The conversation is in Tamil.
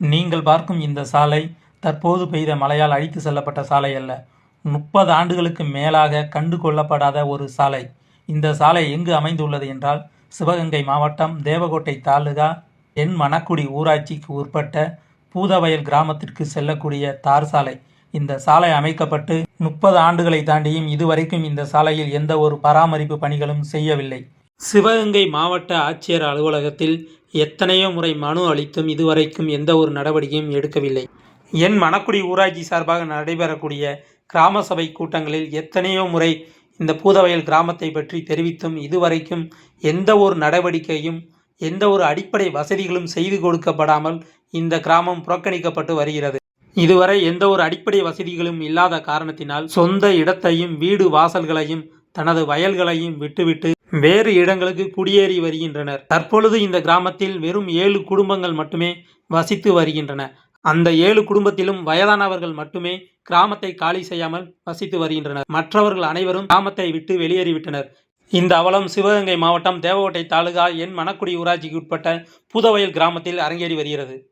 நீங்கள் பார்க்கும் இந்த சாலை தற்போது பெய்த மழையால் அழித்து செல்லப்பட்ட சாலை அல்ல. முப்பது ஆண்டுகளுக்கு மேலாக கண்டு கொள்ளப்படாத ஒரு சாலை. இந்த சாலை எங்கு அமைந்துள்ளது என்றால் சிவகங்கை மாவட்டம் தேவகோட்டை தாலுகா என் மணக்குடி ஊராட்சிக்கு உட்பட்ட பூதவயல் கிராமத்திற்கு செல்லக்கூடிய தார் சாலை. இந்த சாலை அமைக்கப்பட்டு முப்பது ஆண்டுகளை தாண்டியும் இதுவரைக்கும் இந்த சாலையில் எந்த ஒரு பராமரிப்பு பணிகளும் செய்யவில்லை. சிவகங்கை மாவட்ட ஆட்சியர் அலுவலகத்தில் எத்தனையோ முறை மனு அளித்தும் இதுவரைக்கும் எந்த ஒரு நடவடிக்கையும் எடுக்கவில்லை. என் மணக்குடி ஊராட்சி சார்பாக நடைபெறக்கூடிய கிராம சபை கூட்டங்களில் எத்தனையோ முறை இந்த பூதவயல் கிராமத்தை பற்றி தெரிவித்தும் இதுவரைக்கும் எந்த ஒரு நடவடிக்கையும் எந்த ஒரு அடிப்படை வசதிகளும் செய்து கொடுக்கப்படாமல் இந்த கிராமம் புறக்கணிக்கப்பட்டு வருகிறது. இதுவரை எந்த ஒரு அடிப்படை வசதிகளும் இல்லாத காரணத்தினால் சொந்த இடத்தையும் வீடு வாசல்களையும் தனது வயல்களையும் விட்டுவிட்டு வேறு இடங்களுக்கு குடியேறி வருகின்றனர். தற்பொழுது இந்த கிராமத்தில் வெறும் ஏழு குடும்பங்கள் மட்டுமே வசித்து வருகின்றன. அந்த ஏழு குடும்பத்திலும் வயதானவர்கள் மட்டுமே கிராமத்தை காலி செய்யாமல் வசித்து வருகின்றனர். மற்றவர்கள் அனைவரும் கிராமத்தை விட்டு வெளியேறிவிட்டனர். இந்த அவலம் சிவகங்கை மாவட்டம் தேவகோட்டை தாலுகா என் மணக்குடி ஊராட்சிக்கு உட்பட்ட புதவயல் கிராமத்தில் அரங்கேறி வருகிறது.